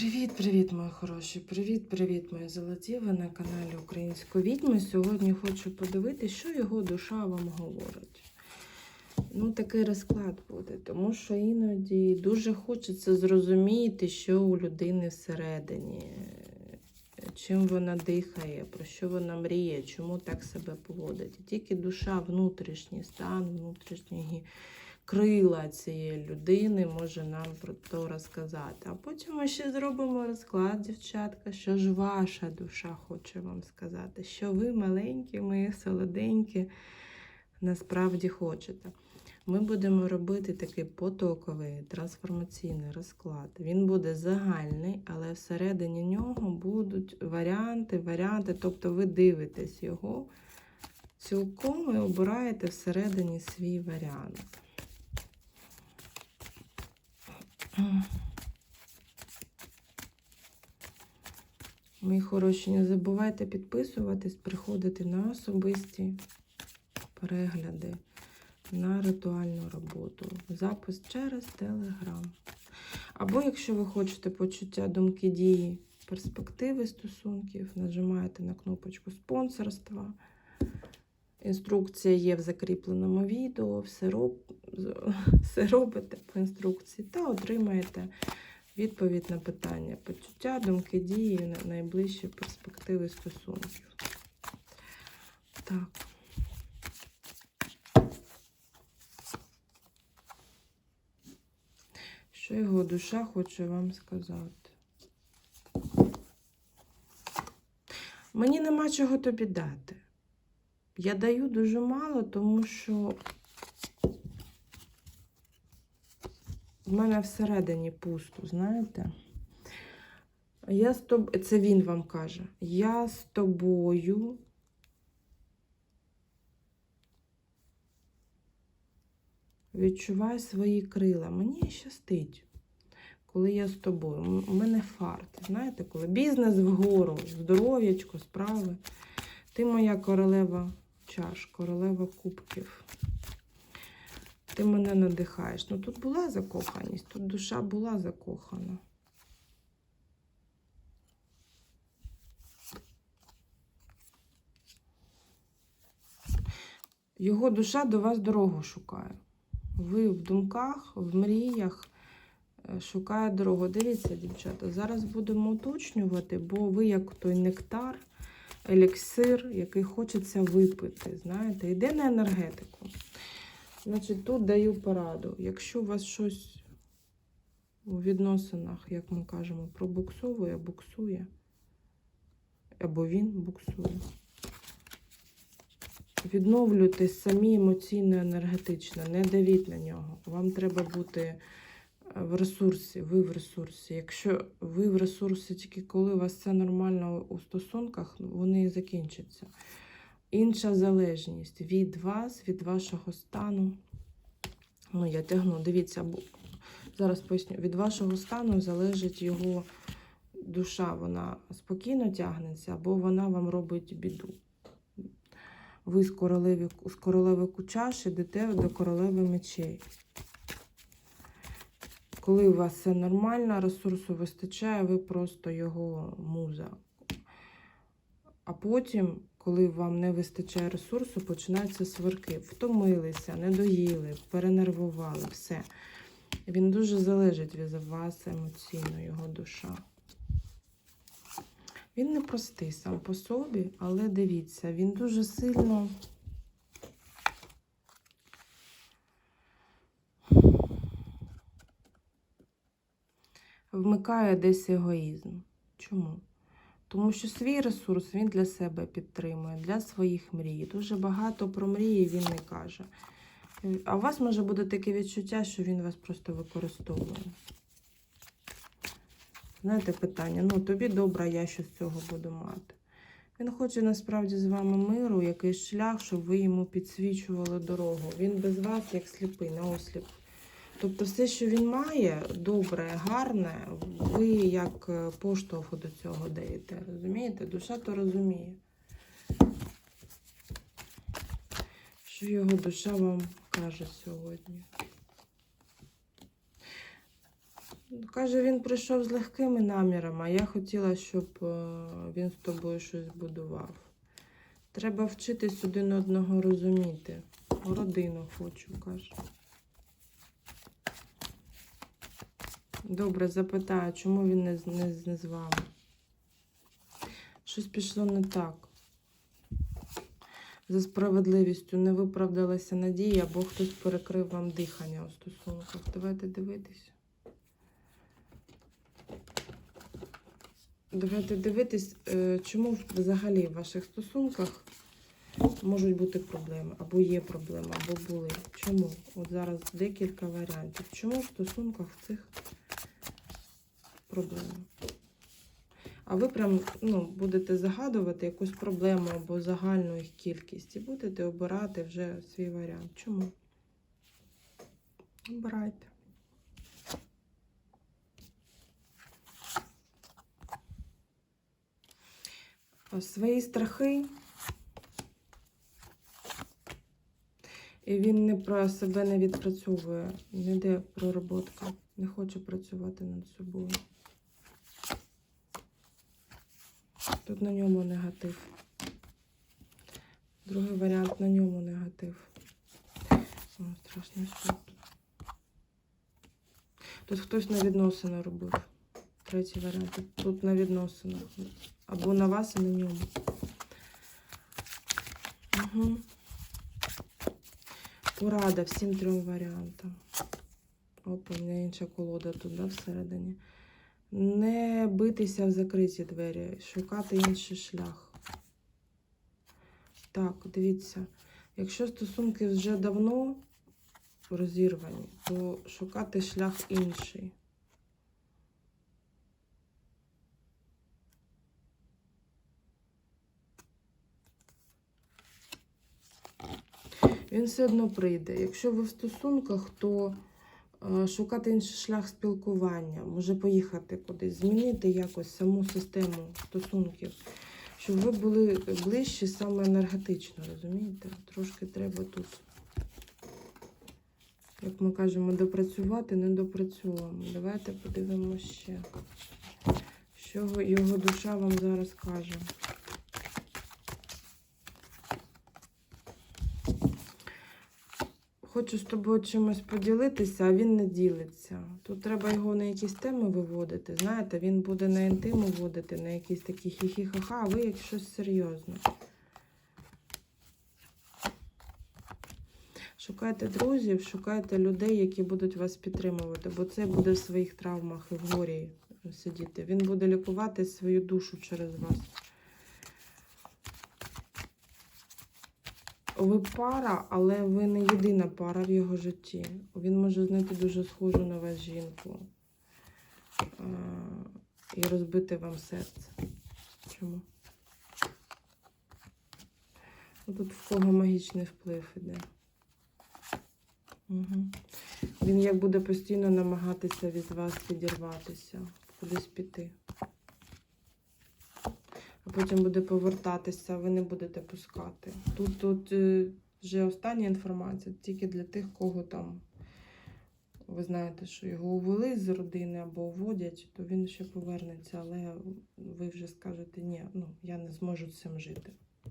Привіт-привіт, мої хороші! Привіт-привіт, мої золоті! Ви на каналі Української відьми. Сьогодні хочу подивитися, що його душа вам говорить. Ну, такий розклад буде, тому що іноді дуже хочеться зрозуміти, що у людини всередині, чим вона дихає, про що вона мріє, чому так себе поводить. Тільки душа, внутрішній стан, внутрішній крила цієї людини може нам про то розказати. А потім ми ще зробимо розклад, дівчатка, що ж ваша душа хоче вам сказати, що ви маленькі, мої солоденькі, насправді хочете. Ми будемо робити такий потоковий трансформаційний розклад. Він буде загальний, але всередині нього будуть варіанти, варіанти, тобто ви дивитесь його цілком і обираєте всередині свій варіант. Мої хороші, не забувайте підписуватись, приходити на особисті перегляди, на ритуальну роботу. Запис через Телеграм. Або, якщо ви хочете почуття думки дії, перспективи стосунків, нажимаєте на кнопочку спонсорства. Інструкція є в закріпленому відео, все, роб... все робите по інструкції та отримаєте відповідь на питання, почуття, думки, дії, на- найближчі перспективи стосунків. Так. Що його душа хоче вам сказати? Мені нема чого тобі дати. Я даю дуже мало, тому що в мене всередині пусто, знаєте? Я з тоб... Це він вам каже. Я з тобою. Відчуваю свої крила. Мені щастить, коли я з тобою. У мене фарт. Знаєте, коли бізнес вгору, здоров'ячко, справи. Ти моя королева чаш, королева кубків. Ти мене надихаєш. Ну тут була закоханість, тут душа була закохана. Його душа до вас дорогу шукає. Ви в думках, в мріях е, шукає дорогу. Дивіться, дівчата, зараз будемо уточнювати, бо ви як той нектар, еліксир, який хочеться випити. Знаєте, йде на енергетику. Значить, тут даю пораду. Якщо у вас щось у відносинах, як ми кажемо, пробуксовує, буксує, або він буксує. Відновлюйтесь самі емоційно, енергетично, не давіть на нього. Вам треба бути в ресурсі, ви в ресурсі. Якщо ви в ресурсі тільки коли у вас все нормально у стосунках, вони і закінчаться. Інша залежність від вас, від вашого стану. Ну, я тягну, дивіться, зараз поясню. Від вашого стану залежить його душа. Вона спокійно тягнеться, або вона вам робить біду. Ви з королеви, з королеви кучаш йдете до королеви мечей. Коли у вас все нормально, ресурсу вистачає, ви просто його муза. А потім, коли вам не вистачає ресурсу, починаються сварки. Втомилися, не доїли, перенервували, все. Він дуже залежить від вас емоційно, його душа. Він не простий сам по собі, але дивіться, він дуже сильно. Вмикає десь егоїзм. Чому? Тому що свій ресурс він для себе підтримує, для своїх мрій. Дуже багато про мрії він не каже. А у вас може бути таке відчуття, що він вас просто використовує. Знаєте, питання, ну тобі добре, я що з цього буду мати. Він хоче насправді з вами миру, якийсь шлях, щоб ви йому підсвічували дорогу. Він без вас як сліпий, на осліп. Тобто все, що він має, добре, гарне, ви як е, поштовху до цього даєте. Розумієте? Душа то розуміє. Що його душа вам каже сьогодні? Каже, він прийшов з легкими намірами, а я хотіла, щоб е, він з тобою щось будував. Треба вчитись один одного розуміти. Родину хочу, каже. Добре, запитаю, чому він не, не, не з вами? Щось пішло не так. За справедливістю не виправдалася надія, або хтось перекрив вам дихання у стосунках. Давайте дивитись. Давайте дивитись, е, чому взагалі в ваших стосунках можуть бути проблеми, або є проблеми, або були. Чому? От зараз декілька варіантів. Чому в стосунках цих проблеми? А ви прям ну, будете загадувати якусь проблему або загальну їх кількість і будете обирати вже свій варіант. Чому? Обирайте. Свої страхи. І він не про себе не відпрацьовує, не йде пророботка, не хоче працювати над собою. Тут на ньому негатив. Другий варіант на ньому негатив. О, страшний суд. Тут хтось на відносини робив. Третій варіант. Тут- на відносинах. Або на вас і на ньому. Угу. Порада всім трьом варіантам. Опа, у мене інша колода тут, да, всередині. Не битися в закриті двері, шукати інший шлях. Так, дивіться, якщо стосунки вже давно розірвані, то шукати шлях інший. Він все одно прийде. Якщо ви в стосунках, то шукати інший шлях спілкування, може поїхати кудись, змінити якось саму систему стосунків, щоб ви були ближчі саме енергетично, розумієте? Трошки треба тут, як ми кажемо, допрацювати, не допрацьовуємо. Давайте подивимося ще, що його душа вам зараз каже. Хочу з тобою чимось поділитися, а він не ділиться. Тут треба його на якісь теми виводити. Знаєте, він буде на інтиму вводити, на якісь такі хі-хі-ха-ха, а ви як щось серйозне. Шукайте друзів, шукайте людей, які будуть вас підтримувати, бо це буде в своїх травмах і в горі сидіти. Він буде лікувати свою душу через вас. Ви пара, але ви не єдина пара в його житті. Він може знайти дуже схожу на вас жінку і розбити вам серце. Чому? Ну, Тут в кого магічний вплив іде. Угу. Він як буде постійно намагатися від вас відірватися, кудись піти. Потім буде повертатися, ви не будете пускати. Тут, тут е, вже остання інформація тільки для тих, кого там ви знаєте, що його увели з родини або уводять, то він ще повернеться, але ви вже скажете, ні, ну я не зможу з цим жити.